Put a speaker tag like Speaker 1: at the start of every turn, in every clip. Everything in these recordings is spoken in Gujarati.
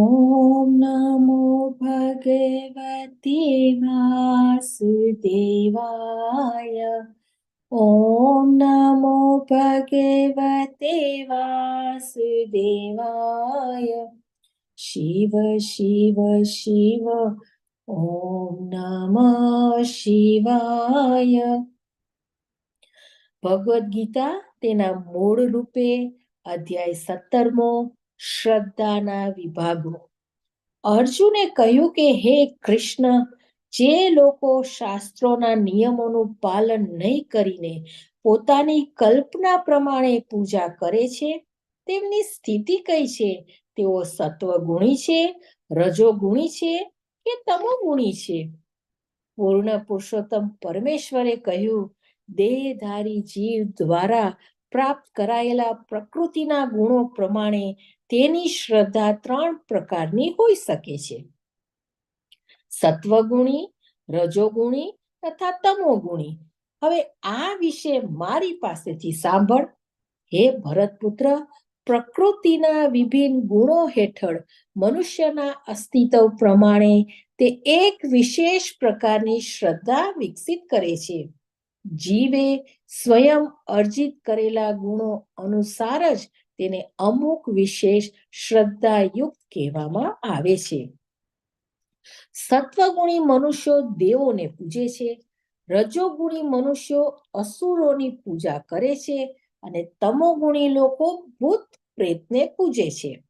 Speaker 1: ॐ नमो भगवते वासुदेवाय ॐ नमो भगवते वासुदेवाय शिव शिव शिव ॐ नमः શિવાય ભગવદ્ ગીતા તેના મૂળ રૂપે અધ્યાય સત્તરમો શ્રદ્ધાના વિભાગો. અર્જુને કહ્યું કે, હે કૃષ્ણ, જે લોકો શાસ્ત્રોના નિયમોનું પાલન નહીં કરીને પોતાની કલ્પના પ્રમાણે પૂજા કરે છે, તેમની સ્થિતિ કઈ છે? તેઓ સત્વગુણી છે, રજોગુણી છે કે તમોગુણી છે? પૂર્ણ પુરુષોત્તમ પરમેશ્વરે કહ્યું, દેહધારી જીવ દ્વારા પ્રાપ્ત કરાયેલા પ્રકૃતિના ગુણો પ્રમાણે તેની શ્રદ્ધા ત્રણ પ્રકારની હોઈ શકે છે. સત્વગુણી, રજોગુણી તથા તમોગુણી. હવે આ વિશે મારી પાસેથી સાંભળ. હે ભરતપુત્ર, પ્રકૃતિના વિભિન્ન ગુણો હેઠળ મનુષ્યના અસ્તિત્વ પ્રમાણે તે એક વિશેષ પ્રકારની શ્રદ્ધા વિકસિત કરે છે. જીવે સ્વયં અર્જિત કરેલા ગુણો અનુસાર જ તેને અમુક વિશેષ શ્રદ્ધાયુક્ત કહેવામાં આવે છે. સત્વગુણી મનુષ્યો દેવોને પૂજે છે. રજોગુણી મનુષ્યો અસુરોની પૂજા કરે છે અને તમોગુણી લોકો ભૂત પ્રેતને પૂજે છે.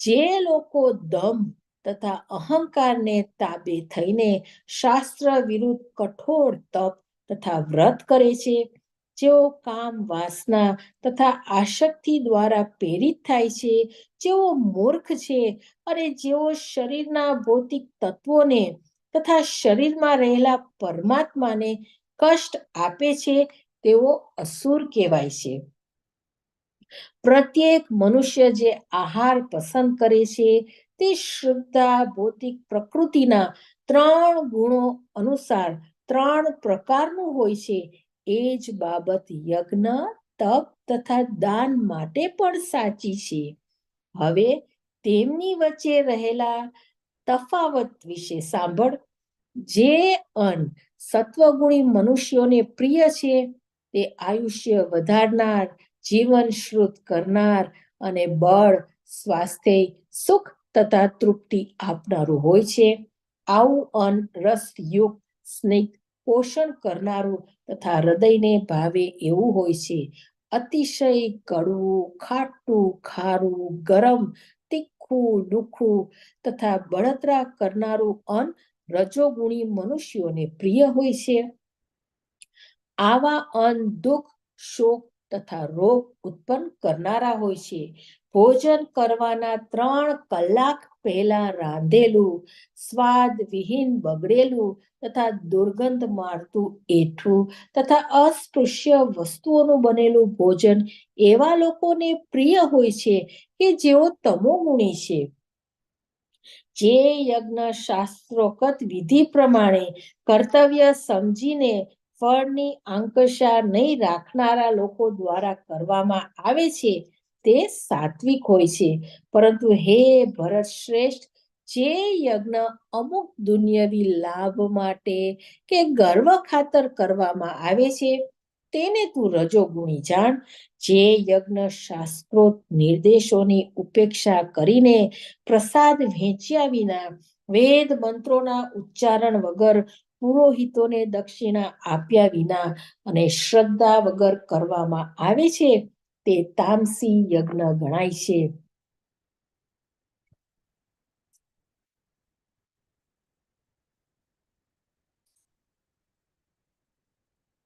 Speaker 1: જે લોકો દમ તથા અહંકારને તાબે થઈને શાસ્ત્ર વિરુદ્ધ કઠોર તપ તથા વ્રત કરે છે. જેઓ કામ, વાસના તથા આશક્તિ દ્વારા પ્રેરિત થાય છે. જેઓ મૂર્ખ છે અને જેઓ શરીરના ભૌતિક તત્વોને તથા શરીરમાં રહેલા પરમાત્માને કષ્ટ આપે છે, તેઓ અસુર કહેવાય છે. પ્રત્યેક મનુષ્ય જે આહાર પસંદ કરે છે, તે શ્રદ્ધા, ભૌતિક પ્રકૃતિના ત્રણ ગુણો અનુસાર ત્રણ પ્રકારનું હોય છે. એ જ બાબત યજ્ઞ, તપ તથા દાન માટે પણ સાચી છે. હવે તેમની વચ્ચે રહેલા તફાવત વિશે સાંભળ. જે અન્ન સત્વગુણી મનુષ્યોને પ્રિય છે, તે આયુષ્ય વધારનાર, જીવન શ્રુત કરનાર અને બળ, સ્વાસ્થ્ય, સુખ તથા તૃપ્તિ આપનારું હોય છે. આવું અન્ન રસયુક્ત સ્નિગ્ધ પોષણ કરનારું તથા હૃદયને ભાવે એવું હોય છે. અતિશય કડવું, ખાટું, ખારું, ગરમ, તીખું, લુખું તથા બળતરા કરનારું અન્ન રજોગુણી મનુષ્યોને પ્રિય હોય છે. આવા અન્ન દુઃખ, શોક તથા રોગ ઉત્પન્ન કરનારા હોય છે. ભોજન કરવાના ત્રણ કલાક પહેલા રાંધેલું, સ્વાદ વિહીન બગડેલું તથા દુર્ગંધ મારતું એઠું તથા અસ્પૃશ્ય વસ્તુઓનું બનેલું ભોજન એવા લોકોને પ્રિય હોય છે કે જેઓ તમોગુણી છે. જે યજ્ઞ શાસ્ત્રોકત વિધિ પ્રમાણે કર્તવ્ય સમજીને ફળની અંકશા નહીં રાખનારા લોકો દ્વારા કરવામાં આવે છે, તે સાત્વિક હોય છે. પરંતુ હે ભરત શ્રેષ્ઠ, જે યજ્ઞ અમુક દુનિયાવી લાભ માટે કે ગર્વ ખાતર કરવામાં આવે છે, તેને તું રજોગુણી જાણ. જે યજ્ઞ શાસ્ત્રોત નિર્દેશોની ઉપેક્ષા કરીને પ્રસાદ વહેંચ્યા વિના, વેદ મંત્રોના ઉચ્ચારણ વગર પુરોહિતોને દક્ષિણા આપ્યા વિના અને શ્રદ્ધા વગર કરવામાં આવે છે, તે તામસી યજ્ઞ ગણાય છે.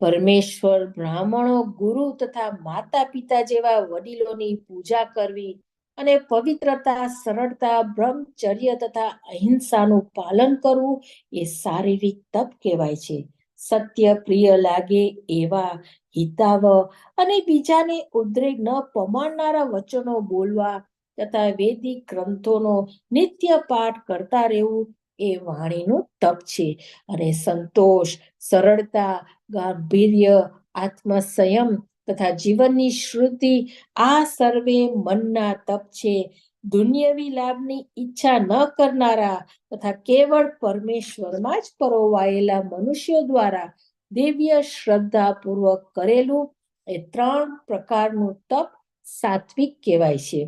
Speaker 1: પરમેશ્વર, બ્રાહ્મણો, ગુરુ તથા માતા પિતા જેવા વડીલોની પૂજા કરવી અને પવિત્રતા, સરળતા, બ્રહ્મચર્ય તથા અહિંસાનું પાલન કરવું એ શારીરિક તપ કહેવાય છે. સત્ય પ્રિય લાગે એવા હિતાવ અને બીજાને ઉદ્રેક ન પમાડનારા વચનો બોલવા તથા વેદિક ગ્રંથોનો નિત્ય પાઠ કરતા રહેવું એ વાણીનું તપ છે. અને સંતોષ, સરળતા, ગાંભીર્ય, આત્મસંયમ તથા જીવનની શ્રુતિ આ સર્વે મનના તપ છે. દુનિયાવી લાભની ઈચ્છા ન કરનારા તથા કેવળ પરમેશ્વરમાં જ પરોવાયેલા મનુષ્યો દ્વારા દિવ્ય શ્રદ્ધાપૂર્વક કરેલું એ ત્રણ પ્રકારનું તપ સાત્વિક કહેવાય છે.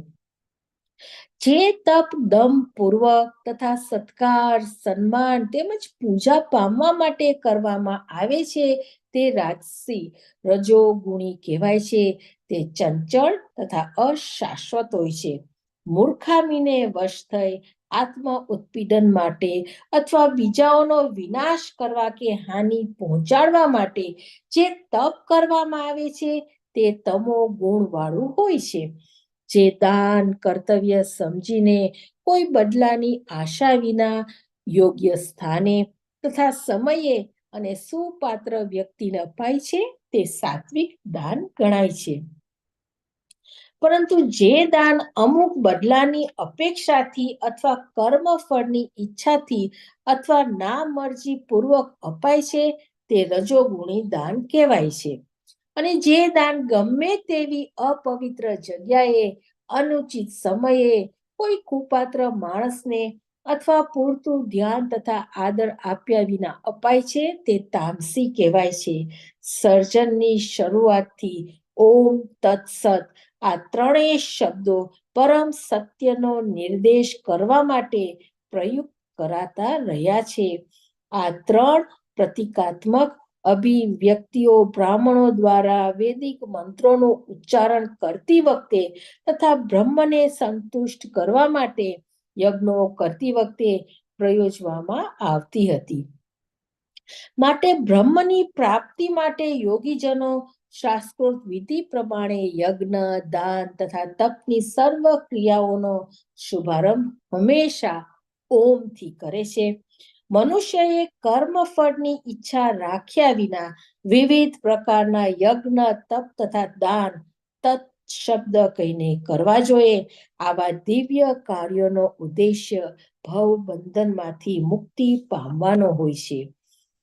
Speaker 1: જે તપ દમ પૂર્વક તથા સત્કાર, સન્માન તેમજ પૂજા પામવા માટે કરવામાં આવે છે તે રાજસી રજોગુણી કહેવાય છે. તે ચંચળ તથા અશાશ્વત હોય છે. મૂર્ખામીને વશ થઈ આત્મ ઉત્પીડન માટે અથવા બીજાઓનો વિનાશ કરવા કે હાનિ પહોંચાડવા માટે જે તપ કરવામાં આવે છે તે તમો ગુણ વાળું હોય છે. જે દાન, કર્તવ્ય સમજીને કોઈ બદલાની આશા વિના યોગ્ય સ્થાને તથા સમયે અને સુપાત્ર વ્યક્તિને અપાય છે તે સાત્વિક દાન ગણાય છે. પરંતુ જે દાન અમુક બદલાની અપેક્ષાથી અથવા કર્મ ફળની ઈચ્છાથી અથવા ના મરજી પૂર્વક અપાય છે તે રજોગુણી દાન કહેવાય છે. અને જે દાન ગમે તેવી અપવિત્ર જગ્યાએ, અનુચિત સમયે કોઈ કુપાત્ર માણસને અથવા પૂરતું ધ્યાન તથા આદર આપ્યા વિના અપાય છે તે તામસી કહેવાય છે. સર્જનની શરૂઆતથી ઓમ તત્સત આ ત્રણેય શબ્દો પરમ સત્યનો નિર્દેશ કરવા માટે પ્રયુક્ત કરાતા રહ્યા છે. આ ત્રણ પ્રતિકાત્મક અભિવ્યક્તિઓ બ્રાહ્મણો દ્વારા વૈદિક મંત્રોનું ઉચ્ચારણ કરતી વખતે તથા બ્રહ્મને સંતુષ્ટ કરવા માટે યજ્ઞો કરતી વખતે પ્રયોજવામાં આવતી હતી. માટે બ્રહ્મની પ્રાપ્તિ માટે યોગીજનો શાસ્ત્રોક્ત વિધિ પ્રમાણે યજ્ઞ, દાન તથા તપની સર્વ ક્રિયાઓનો શુભારંભ હંમેશા ઓમથી કરે છે. મનુષ્યએ કર્મ ફળની ઈચ્છા રાખ્યા વિના વિવિધ પ્રકારના યજ્ઞ, તપ તથા દાન તત્ શબ્દ કહીને કરવા જોઈએ. આવા દિવ્ય કાર્યોનો ઉદ્દેશ્ય ભવ બંધનમાંથી મુક્તિ પામવાનો હોય છે.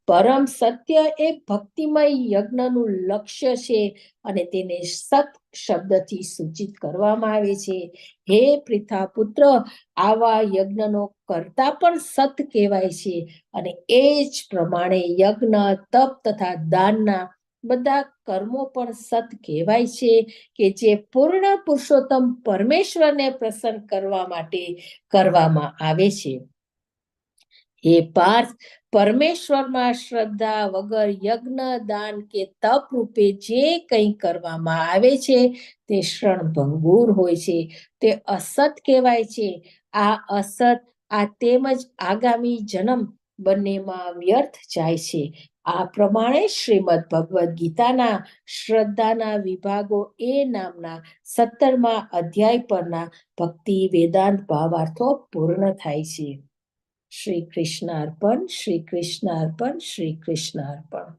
Speaker 1: પરમ સત્ય એ ભક્તિમય યજ્ઞનું લક્ષ્ય છે અને તેને સત શબ્દથી સૂચિત કરવામાં આવે છે. હે પ્રિથા પુત્ર આવા યજ્ઞનો કરતા પણ સત કહેવાય છે અને એ જ પ્રમાણે યજ્ઞ, તપ તથા દાનના બધા કર્મો પણ સત કહેવાય છે કે જે પૂર્ણ પુરુષોત્તમ પરમેશ્વરને પ્રસન્ન કરવા માટે કરવામાં આવે છે. હે પાર્થ, પરમેશ્વરમાં શ્રદ્ધા વગર યજ્ઞ, દાન કે તપ રૂપે જે કંઈ કરવામાં આવે છે તે ભંગુર હોય છે. તે અસત કહેવાય છે. આ અસત, આ તેમજ આગામી જન્મ બંનેમાં વ્યર્થ જાય છે. આ પ્રમાણે શ્રીમદ ભગવદ્ ગીતાના શ્રદ્ધાના વિભાગો એ નામના સત્તરમા અધ્યાય પરના ભક્તિ વેદાંત ભાવાર્થો પૂર્ણ થાય છે. શ્રી કૃષ્ણ અર્પણ, શ્રી કૃષ્ણ અર્પણ, શ્રી કૃષ્ણ અર્પણ.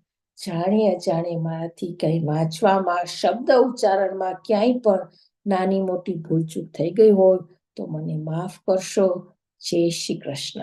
Speaker 1: જાણે અજાણે મારાથી કંઈ વાંચવામાં, શબ્દ ઉચ્ચારણમાં ક્યાંય પણ નાની મોટી ભૂલચૂક થઈ ગઈ હોય તો મને માફ કરશો. જય શ્રી કૃષ્ણ.